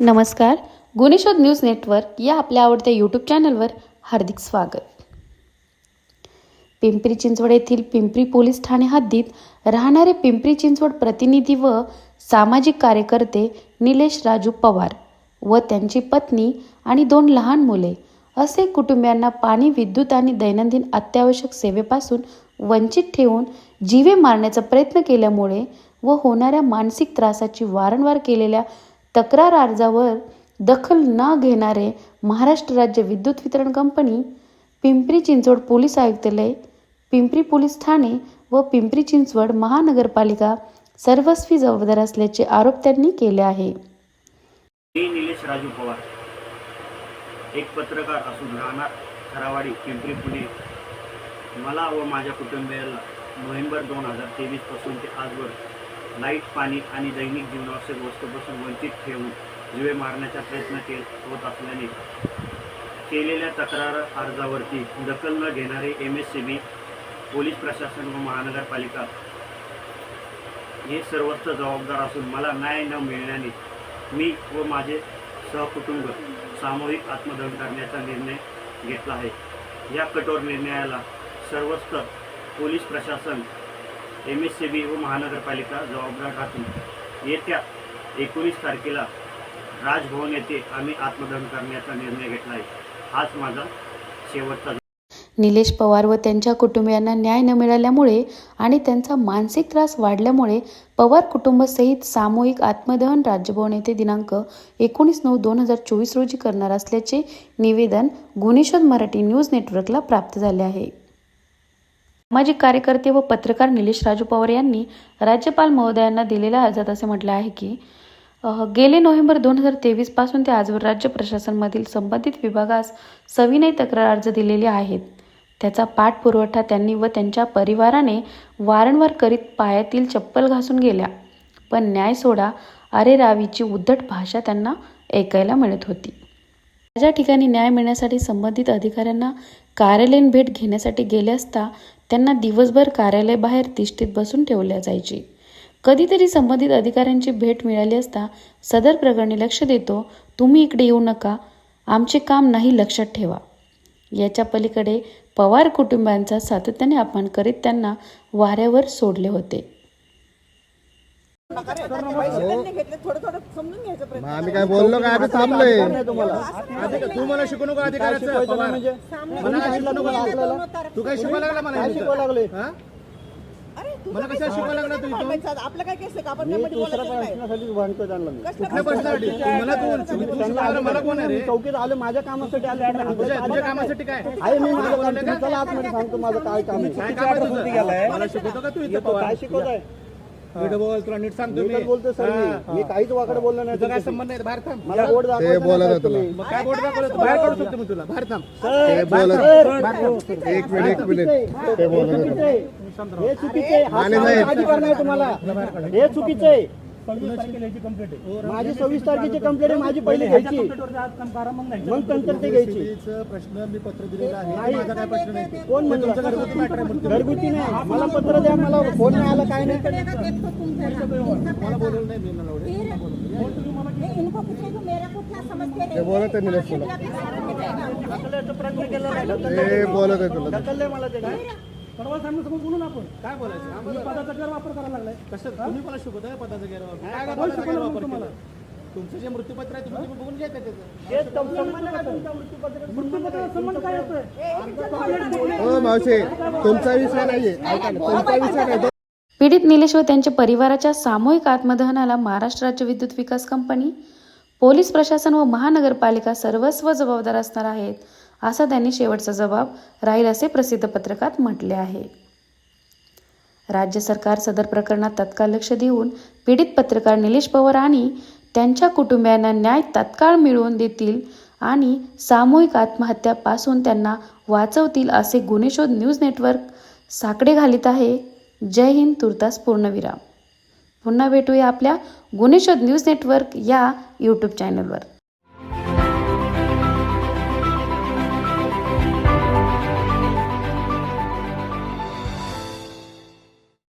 नमस्कार गुणेशोध news network या आपल्या आवडत्या यूट्यूब चॅनलवर हार्दिक स्वागत. पिंपरी चिंचवड येथील पिंपरी पोलीस ठाणे हद्दीत राहणारे पिंपरी चिंचवड प्रतिनिधी व सामाजिक कार्यकर्ते निलेश राजू पवार व त्यांची पत्नी आणि दोन लहान मुले असे कुटुंबियांना पाणी विद्युत आणि दैनंदिन अत्यावश्यक सेवेपासून वंचित ठेवून जीवे मारण्याचा प्रयत्न केल्यामुळे व होणाऱ्या मानसिक त्रासाची वारंवार केलेल्या तक्रार अर्जावर दखल न घेणारे महाराष्ट्र राज्य विद्युत वितरण कंपनी पिंपरी चिंचवड पोलीस आयुक्तालय पिंपरी पोलीस ठाणे व पिंपरी चिंचवड महानगरपालिका सर्वस्वी जबाबदार असल्याचे आरोप त्यांनी केले आहे. मी निलेश राजू पवार. एक पत्रकार असून राहणार खरावाडी पिंपरी पुणे. मला व माझ्या कुटुंबियाला नोव्हेंबर दोन हजार तेवीसपासून ते आजवर लाइट पाणी आणि दैनिक जीवनावश्यक वस्तूपासून वंचित ठेवून जीवे मारण्याचा प्रयत्न के होत असल्याने केलेल्या तक्रार अर्जावरती दखल न घेणारे M S C B police प्रशासन व महानगरपालिका हे सर्वत्र जबाबदार असून मला न्याय न मिळण्याने मी व माझे सहकुटुंब सामूहिक आत्मदहन करण्याचा निर्णय घेतला आहे. या कठोर निर्णयाला सर्वस्व पोलीस प्रशासन एम एस सी बी व महानगरपालिका जबाबदार राहतील. येत्या एकोणीस तारखेला राजभवन येथे आम्ही आत्मदहन करण्याचा निर्णय घेतला आहे हाच माझा शेवटचा निलेश पवार व त्यांच्या कुटुंबियांना न्याय न मिळाल्यामुळे आणि त्यांचा मानसिक त्रास वाढल्यामुळे पवार कुटुंबसहित सामूहिक आत्मदहन राजभवन येथे दिनांक एकोणीस नऊ दोन हजार चोवीस रोजी करणार असल्याचे निवेदन गुणेशोध मराठी न्यूज नेटवर्कला प्राप्त झाले आहे. सामाजिक कार्यकर्ते व पत्रकार निलेश राजू पवार यांनी राज्यपाल महोदयांना दिलेल्या अर्जात असे म्हटले आहे की गेले नोव्हेंबर दोन हजार तेवीसपासून ते आजवर राज्य प्रशासनमधील संबंधित विभागास सविनय तक्रार अर्ज दिलेले आहेत. त्याचा पाठपुरवठा त्यांनी व त्यांच्या परिवाराने वारंवार करीत पायातील चप्पल घासून गेल्या. पण न्याय सोडा अरे रावीची उद्धट भाषा त्यांना ऐकायला मिळत होती. माझ्या ठिकाणी न्याय मिळण्यासाठी संबंधित अधिकाऱ्यांना कार्यालयीन भेट घेण्यासाठी गेले असता त्यांना दिवसभर कार्यालयाबाहेर तिष्ठीत बसून ठेवल्या जायचे. कधीतरी संबंधित अधिकाऱ्यांची भेट मिळाली असता सदर प्रकरणी लक्ष देतो तुम्ही इकडे येऊ नका आमचे काम नाही लक्षात ठेवा. याच्या पलीकडे पवार कुटुंबांचा सातत्याने अपमान करीत त्यांना वाऱ्यावर सोडले होते. मग आम्ही काय बोललो काय? आम्ही थांबलोय. तू मला शिकू नको अधिकाराचं पवार. मला? काय शिकू नको आपल्याला तू काय शिकवायला लागला मला? शिकवायला लागले? हा? अरे तू मला कशाला शिकवायला लागला तू आता? आपलं काय केस आहे? का आपण त्यामध्ये दुसऱ्या बोलायचं नाही प्रश्नासाठी भांडतोय त्यांना मी? कसलं कुठल्या प्रश्नासाठी तू मला तू तू मला कोण आहे रे? चौकीत आले माझ्या कामासाठी आले तुझ्या तुझ्या कामासाठी काय? आहे मी माझं काम तुम्ही चला आतमध्ये सांगतो माझं काय काम आहे. काय काम आहे तुझं? मला शिकवतो का तू इथं पवार काय शिकवत आहे नीट बोल तुला नीट सांगतो मी मी. तर बोलतो सर मी. मी काहीच वाकडं बोललो नाही तुझा काय तुमच्याशी. संबंध नाही बाहेर थांब. मला बोर्ड दाखवायचं तुम्ही. मग काय बोर्ड दाखवलं तू? बाहेर काढू शकतो मी तुला. बाहेर थांब. एक मिनिट एक मिनिट. ते बोलत हे चुकीचे आहे. हा अधिकार नाही. तुम्हाला. हे चुकीचं आहे. माझी सव्वीस तारखेची कंप्लेंट आहे माझी पहिली घ्यायची. मग नंतर ते घ्यायची. प्रश्न मी पत्र दिलेला आहे माझा काय प्रश्न नाही. कोण म्हणलं? घरगुती नाही. मला पत्र द्या मला फोन नाही आला काय नाही. मला बोलवलं नाही मी मला एवढे. इनको पूछे तो? मेरा कुछ ना समझते नहीं बोलत आहे निलेश ते बोलत आहे. तुला. ढकललंय मला ते काय काय बोलायचं? पदाचा गैरवापर करायला लागलाय. कसं तुम्ही मला शिकवताय पदाचा गैरवापर. काय पदाचा गैरवापर केला? तुमचं जे मृत्यूपत्र आहे तुम्ही तुम्ही बघून घ्या त्याचं. हो मावशी तुमचा विषय नाहीये. ऐका ना, तुमचा विषय नाही पीडित निलेश व त्यांच्या परिवाराच्या सामूहिक आत्मदहनाला महाराष्ट्र राज्य विद्युत विकास कंपनी पोलीस प्रशासन व महानगरपालिका सर्वस्व जबाबदार असणार आहेत. असा त्यांनी शेवटचा जबाब राहील असे प्रसिद्ध पत्रकात म्हटले आहे. राज्य सरकार सदर प्रकरणात तत्काळ लक्ष देऊन पीडित पत्रकार निलेश पवार आणि त्यांच्या कुटुंबियांना न्याय तत्काळ मिळवून देतील आणि सामूहिक आत्महत्यापासून त्यांना वाचवतील असे गुन्हेशोध न्यूज नेटवर्क साकडे घालीत आहे. जय हिंद तुर्तास पूर्णविराम. पुन्हा भेटूया आपल्या गुन्हेशोध न्यूज नेटवर्क या यूट्यूब चॅनलवर